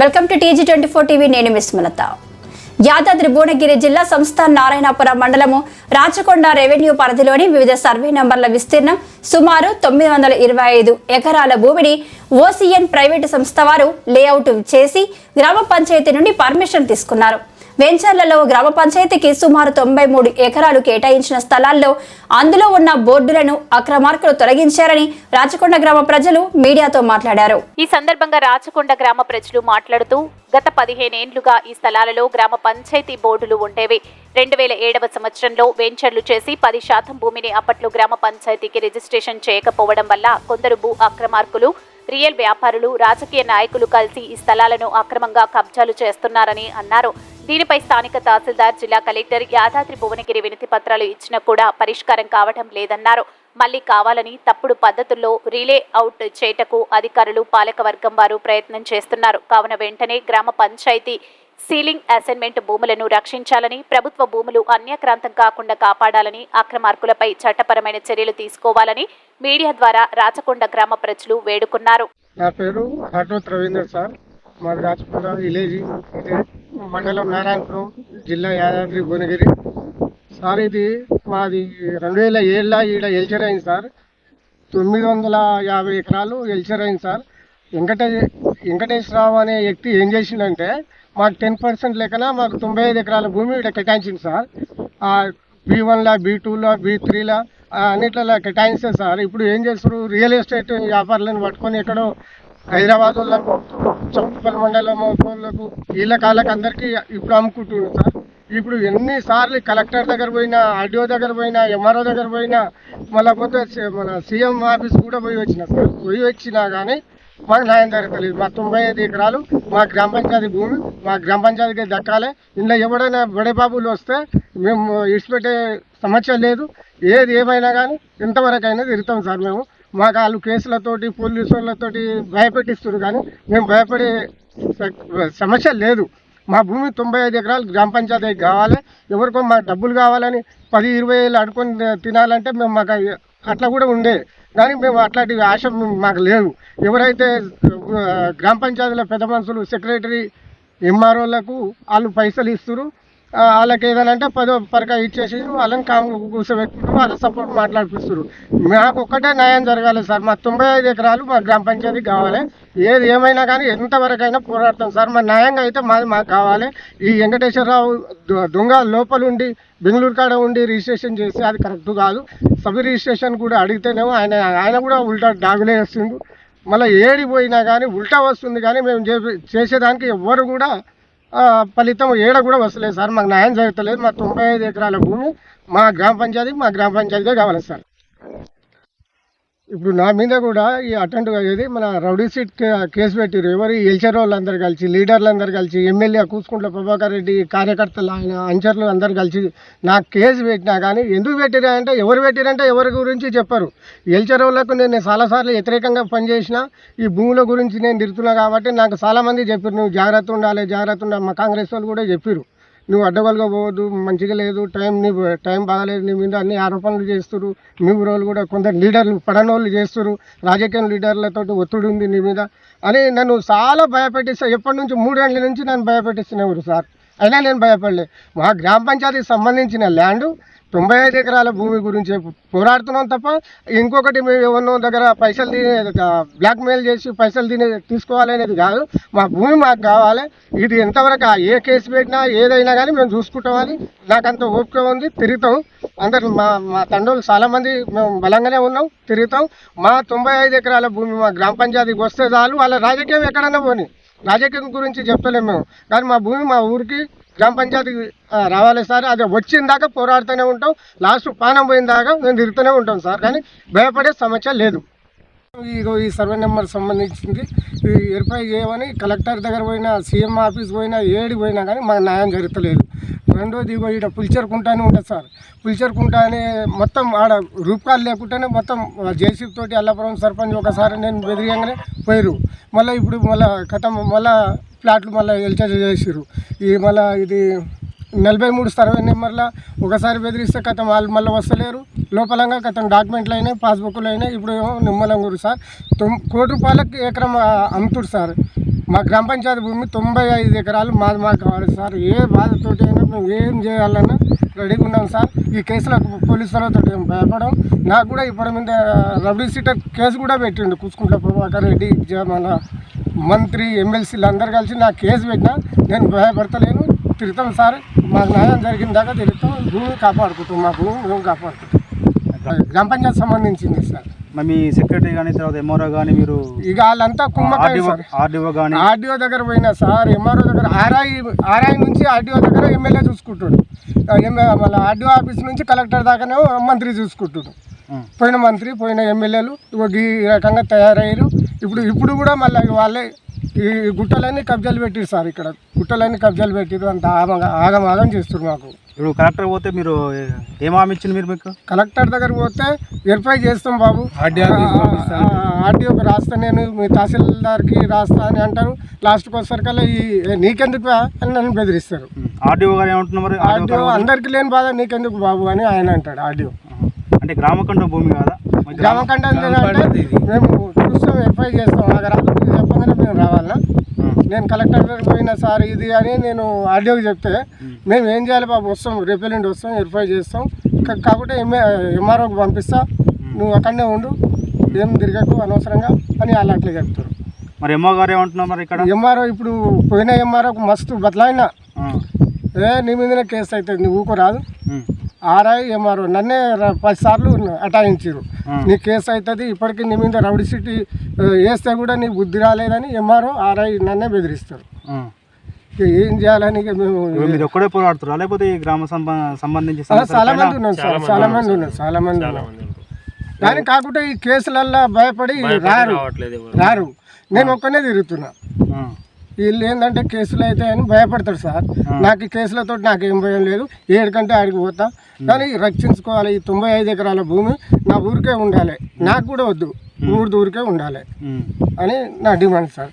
Welcome to TG twenty four TV. నేను miss మలత. Yadadri Bhuvanagiri జిల్లా సంస్థ నారాయణపురం మండలము రాచకొండ రెవెన్యూ పరిధిలోని వివిధ సర్వే నంబర్ల విస్తీర్ణం సుమారు తొమ్మిది వందల ఇరవై ఐదు ఎకరాల భూమిని ఓసీఎన్ ప్రైవేటు సంస్థ వారు లేఅవుట్ చేసి గ్రామ పంచాయతీ నుండి పర్మిషన్ తీసుకున్నారు. వెంచర్లలో గ్రామ పంచాయతీకి సుమారు తొంభై మూడు ఎకరాలు కేటాయించిన స్థలాల్లో అందులో ఉన్న బోర్డులను అక్రమార్కులు తొలగించారని రాచకొండ గ్రామ ప్రజలు మీడియాతో మాట్లాడారు. ఈ సందర్భంగా రాచకొండ గ్రామ ప్రజలు మాట్లాడుతూ గత పదిహేనేండ్లుగా ఈ స్థలాలలో గ్రామ పంచాయతీ బోర్డులు ఉండేవి. రెండు వేల ఏడవ సంవత్సరంలో వెంచర్లు చేసి పది శాతం భూమిని అప్పట్లో గ్రామ పంచాయతీకి రిజిస్ట్రేషన్ చేయకపోవడం వల్ల కొందరు భూ అక్రమార్కులు రియల్ వ్యాపారులు రాజకీయ నాయకులు కలిసి ఈ స్థలాలను అక్రమంగా కబ్జాలు చేస్తున్నారని అన్నారు. దీనిపై స్థానిక తహసీల్దార్ జిల్లా కలెక్టర్ యాదాద్రి భువనగిరి వినతి పత్రాలు ఇచ్చినా కూడా పరిష్కారం కావడం లేదన్నారు. మళ్ళీ కావాలని తప్పుడు పద్ధతుల్లో రిలే అవుట్ చేటకు అధికారులు పాలకవర్గం వారు ప్రయత్నం చేస్తున్నారు. కావున వెంటనే గ్రామ పంచాయతీ సీలింగ్ అసైన్మెంట్ భూములను రక్షించాలని ప్రభుత్వ భూములు అన్యక్రాంతం కాకుండా కాపాడాలని అక్రమార్కులపై చట్టపరమైన చర్యలు తీసుకోవాలని మీడియా ద్వారా రాచకొండ గ్రామ ప్రజలు వేడుకున్నారు. నా పేరు రవీంద్ర సార్. మాది రాజపూట విలేజ్. మండలం నారాయణపురం జిల్లా యాదాద్రి భువనగిరి. సార్ ఇది మాది రెండు వేల ఏళ్ళ ఈడ ఎల్చర్ అయింది సార్. తొమ్మిది వందల యాభై ఎకరాలు ఎల్చర్ అయింది సార్. వెంకటే వెంకటేశ్వరరావు అనే వ్యక్తి ఏం చేసిండంటే మాకు టెన్ పర్సెంట్ లెక్కన మాకు తొంభై ఐదు ఎకరాల భూమి ఇక్కడ కేటాయించింది సార్. బీ వన్లా బీ టూలా బీ త్రీలా అన్నిట్లలో కేటాయిస్తే సార్. ఇప్పుడు ఏం చేస్తారు రియల్ ఎస్టేట్ వ్యాపారులను పట్టుకొని ఎక్కడో హైదరాబాద్ వాళ్ళకు చౌటుపల్లి మండలం వాళ్ళకు వీళ్ళకాళ్ళకి అందరికీ ఇప్పుడు అమ్ముకుంటున్నారు సార్. ఇప్పుడు ఎన్నిసార్లు కలెక్టర్ దగ్గర పోయినా ఆర్డీఓ దగ్గర పోయినా ఎంఆర్ఓ దగ్గర పోయినా మళ్ళీ పోతే మన సీఎం ఆఫీస్ కూడా పోయి వచ్చిన సార్. పోయి వచ్చినా కానీ మాకు న్యాయం జరగలేదు మా తొంభై ఐదు ఎకరాలు మా గ్రామ పంచాయతీ భూమి మా గ్రామ పంచాయతీకి దక్కాలి. ఇందులో ఎవడైనా బడే బాబులు వస్తే మేము ఇడిచిపెట్టే సమస్య లేదు. ఏది ఏమైనా కానీ ఎంతవరకైనా తిరుగుతాం సార్ మేము. మాకు వాళ్ళు కేసులతోటి పోలీసు వాళ్ళతోటి భయపెట్టిస్తారు కానీ మేము భయపడే సమస్య లేదు. మా భూమి తొంభై ఐదు ఎకరాలు గ్రామ పంచాయతీకి కావాలి. ఎవరికో మాకు డబ్బులు కావాలని పది ఇరవై ఏళ్ళు అడుకొని తినాలంటే మేము మాకు అట్లా కూడా ఉండే. కానీ మేము అట్లాంటి ఆశ మాకు లేదు. ఎవరైతే గ్రామ పంచాయతీల పెద్ద మనుషులు సెక్రటరీ ఎంఆర్ఓలకు వాళ్ళు పైసలు ఇస్తారు వాళ్ళకి ఏదైనా అంటే పదో పరక ఇచ్చేసి వాళ్ళని కాము కూర్చోబెట్టుకుంటారు వాళ్ళ సపోర్ట్ మాట్లాడిపిస్తారు మాకు ఒక్కటే న్యాయం జరగాలి సార్. మా తొంభై ఐదు ఎకరాలు మా గ్రామ పంచాయతీ కావాలి. ఏది ఏమైనా కానీ ఎంతవరకైనా పోరాడతాం సార్. మా న్యాయంగా అయితే మాది మాకు కావాలి. ఈ వెంకటేశ్వరరావు దొ- దొంగ లోపల ఉండి బెంగళూరు కాడ ఉండి రిజిస్ట్రేషన్ చేసి అది కరెక్ట్ కాదు. సబ్ రిజిస్ట్రేషన్ కూడా అడిగితేనేమో ఆయన ఆయన కూడా ఉల్టా డాగులే వేస్తుండు. మళ్ళీ ఏడిపోయినా కానీ ఉల్టా వస్తుంది కానీ మేము చే- చేసేదానికి ఎవ్వరు కూడా ఫలితం ఏడ కూడా వస్తలేదు సార్. మాకు న్యాయం జరుగుతలేదు. మా తొంభై ఐదు ఎకరాల భూమి మా గ్రామ పంచాయతీకి మా గ్రామ పంచాయతీగా కావాలి సార్. ఇప్పుడు నా మీద కూడా ఈ అటెండ్ అయ్యేది మన రౌడీ సీట్ కే- కేసు పెట్టారు ఎవరు ఎల్చర్ వాళ్ళందరూ కలిసి లీడర్లందరూ కలిసి ఎమ్మెల్యే కూసుకుంట్ల ప్రభాకర్ రెడ్డి కార్యకర్తలు ఆయన అంచర్లు అందరు కలిసి నాకు కేసు పెట్టినా కానీ ఎందుకు పెట్టిరా అంటే ఎవరు పెట్టిరంటే ఎవరి గురించి చెప్పరు. ఎల్చర్ వాళ్ళకు నేను చాలాసార్లు వ్యతిరేకంగా పనిచేసిన ఈ భూముల గురించి నేను తిరుగుతున్నా కాబట్టి నాకు చాలామంది చెప్పారు నువ్వు జాగ్రత్త ఉండాలి జాగ్రత్త ఉండాలి. మా కాంగ్రెస్ వాళ్ళు కూడా చెప్పారు నువ్వు అడ్డగోలుగా పోవద్దు మంచిగా లేదు టైం నీ టైం బాగాలేదు నీ మీద అన్ని ఆరోపణలు చేస్తారు మీ ఊరోళ్ళు కూడా కొందరు లీడర్లు పడనోళ్ళు చేస్తారు రాజకీయ లీడర్లతో ఒత్తిడి ఉంది నీ మీద. అని నన్ను చాలా భయపెట్టిస్తా ఎప్పటి నుంచి? మూడేళ్ళ నుంచి నన్ను భయపెట్టిస్తున్నారు సార్. అయినా నేను భయపడలే. మా గ్రామ పంచాయతీకి సంబంధించిన ల్యాండ్ తొంభై ఐదు ఎకరాల భూమి గురించి పోరాడుతున్నాం తప్ప ఇంకొకటి మేము ఎవరినో దగ్గర పైసలు తినే బ్లాక్మెయిల్ చేసి పైసలు తినే తీసుకోవాలనేది కాదు. మా భూమి మాకు కావాలి. ఇది ఎంతవరకు ఏ కేసు పెట్టినా ఏదైనా కానీ మేము చూసుకుంటామని నాకంత ఓపిక ఉంది. తిరుగుతాం. అందరు మా మా తండ్రులు చాలామంది మేము బలంగానే ఉన్నాం. తిరుగుతాం. మా తొంభై ఐదు ఎకరాల భూమి మా గ్రామ పంచాయతీకి వస్తే చాలు. వాళ్ళ రాజకీయం ఎక్కడన్నా పోని. రాజకీయం గురించి చెప్తలేము మేము. కానీ మా భూమి మా ఊరికి గ్రామ పంచాయతీకి రావాలి సార్. అది వచ్చిన దాకా పోరాడుతూనే ఉంటాం. లాస్ట్ పానం పోయిన దాకా మేము తిరుగుతూనే ఉంటాం సార్. కానీ భయపడే సమస్య లేదు. ఈరోజు ఈ సర్వే నెంబర్ సంబంధించింది. ఇది వెరిఫై చేయమని కలెక్టర్ దగ్గర పోయినా సీఎం ఆఫీస్ పోయినా ఏడి పోయినా కానీ మాకు న్యాయం జరుగుతలేదు. రెండోది ఇగో ఈడ పులిచేరుకుంటానే ఉంటుంది సార్. పులిచేరుకుంటానే మొత్తం ఆడ రూపకాలు లేకుండానే మొత్తం జేసీబీ తోటి అల్లపురం సర్పంచ్ ఒకసారి నేను బెదిరియంగానే పోయారు మళ్ళీ ఇప్పుడు మళ్ళీ కథం మళ్ళీ ఫ్లాట్లు మళ్ళీ ఎల్చర్ చేసిర్రు. ఈ మళ్ళీ ఇది నలభై మూడు సర్వే నెంబర్ల ఒకసారి బెదిరిస్తే కథం వాళ్ళు మళ్ళీ వస్తలేరు. లోపలంగా కథం డాక్యుమెంట్లు అయినాయి పాస్బుక్లు అయినాయి. ఇప్పుడు నిమ్మలంగూరు నిమ్మలంగురు సార్. తొమ్ కోటి రూపాయలకు ఎకరం అమ్ముతుడు సార్. మా గ్రామ పంచాయతీ భూమి తొంభై ఐదు ఎకరాలు మాది మాకు కావాలి సార్. ఏ బాధతోటి అయినా మేము ఏం చేయాలన్నా రెడీగా ఉన్నాం సార్. ఈ కేసులో పోలీసు వాళ్ళతో ఏం భయపడం. నాకు కూడా ఇప్పుడు మీద రబడీ సీటర్ కేసు కూడా పెట్టిండు కుసుకుంట్ల ప్రభాకర్ రెడ్డి మన మంత్రి ఎమ్మెల్సీలు అందరు కలిసి నాకు కేసు పెట్టినా నేను భయపడతలేను. తిరుగుతాం సార్. మాకు న్యాయం జరిగిన దాకా తిరుగుతాం భూమి కాపాడుకుంటాం. మా భూమి మేము కాపాడుకుంటాం. గ్రామ పంచాయతీ సంబంధించింది సార్. మీ సెక్రటరీ కానీ తర్వాత ఎంఆర్ఓ కానీ మీరు ఇక వాళ్ళంతా కుమ్మకాయ సార్. ఆర్డీఓ కానీ ఆర్డీఓ దగ్గర పోయినా సార్ ఎంఆర్ఓ దగ్గర ఆర్ఐ ఆర్ఐ నుంచి ఆర్డీఓ దగ్గర ఎమ్మెల్యే చూసుకుంటాడు. మళ్ళీ ఆర్డీఓ ఆఫీస్ నుంచి కలెక్టర్ దాకానే మంత్రి చూసుకుంటాడు. పోయిన మంత్రి పోయిన ఎమ్మెల్యేలు ఈ రకంగా తయారయ్యారు. ఇప్పుడు ఇప్పుడు కూడా మళ్ళీ వాళ్ళే ఈ గుట్టలన్నీ కబ్జాలు పెట్టారు సార్ ఇక్కడ. గుట్టలన్నీ కబ్జాలు పెట్టారు అంత ఆగం ఆగం ఆగం చేస్తారు మాకు. ఇప్పుడు కలెక్టర్ పోతే మీరు ఏం హామీ ఇచ్చింది మీరు మీకు? కలెక్టర్ దగ్గర పోతే వెరిఫై చేస్తాం బాబు. ఆర్డీఓకి రాస్తా నేను మీ తహసీల్దార్కి రాస్తా అని అంటారు. లాస్ట్కి వచ్చేసరికల్లా ఈ నీకెందుకు అని నన్ను బెదిరిస్తారు. ఆర్డీఓ గారు ఏమంటున్నారు ఆర్డీఓ? అందరికి లేని బాధ నీకెందుకు బాబు అని ఆయన అంటాడు ఆర్డీఓ. అంటే గ్రామకంఠం భూమి కాదా? మరి గ్రామ- గ్రామ కంటే అంటే మేము చూస్తాం వెరిఫై చేస్తాం. నాకు రాదు చెప్పగానే మేము రావాలనా ఆ. నేను కలెక్టర్ దగ్గర పోయినా సార్ ఇది అని నేను ఆర్డీఓకి చెప్తే మేము. ఏం చేయాలి బాబు? వస్తాం రేపు ఎల్లుండి వస్తాం వెరిఫై చేస్తాం. కాకుంటే ఎంఏ ఎంఆర్ఓకి పంపిస్తా. నువ్వు అక్కడనే ఉండు. ఏం తిరగకు అనవసరంగా అని వాళ్ళు అట్లా చెప్తారు. మరి ఎంఓ గారు ఏమంటున్నారు మరి ఇక్కడ? ఎంఆర్ఓ ఇప్పుడు పోయిన ఎంఆర్ఓకి మస్తు బదలాయినా. ఆ. ఏ నీ మీదనే కేసు అవుతుంది నువ్వు ఊకో రాదు. ఆర్ఐ ఎంఆర్ఓ నన్నే ర- పది సార్లు అటాయించారు. నీ కేసు అవుతుంది ఇప్పటికీ నీ మీద రౌడీ సిటీ వేస్తే కూడా నీ బుద్ధి రాలేదని ఎంఆర్ఓ ఆర్ఐ నన్నే బెదిరిస్తారు. ఏం చేయాలని మేము మీరు ఒక్కడే పోరాడుతారా లేకపోతే ఈ గ్రామ సంబ- సంబంధించి చాలా మంది ఉన్నాం సార్ చాలా మంది ఉన్నాం చాలా మంది ఉన్నాం కానీ కాకుంటే ఈ కేసులల్లో భయపడి రారు రారు. నేను ఒక్కనే తిరుగుతున్నా. వీళ్ళు ఏంటంటే కేసులు అయితే అని భయపడతారు సార్. నాకు ఈ కేసులతో నాకేం భయం లేదు. ఏడుకంటే ఆడికి పోతా. కానీ రక్షించుకోవాలి. ఈ తొంభై ఐదు ఎకరాల భూమి నా ఊరికే ఉండాలి. నాకు కూడా వద్దు. ఊరి ఊరికే ఉండాలి. అని నా డిమాండ్ సార్.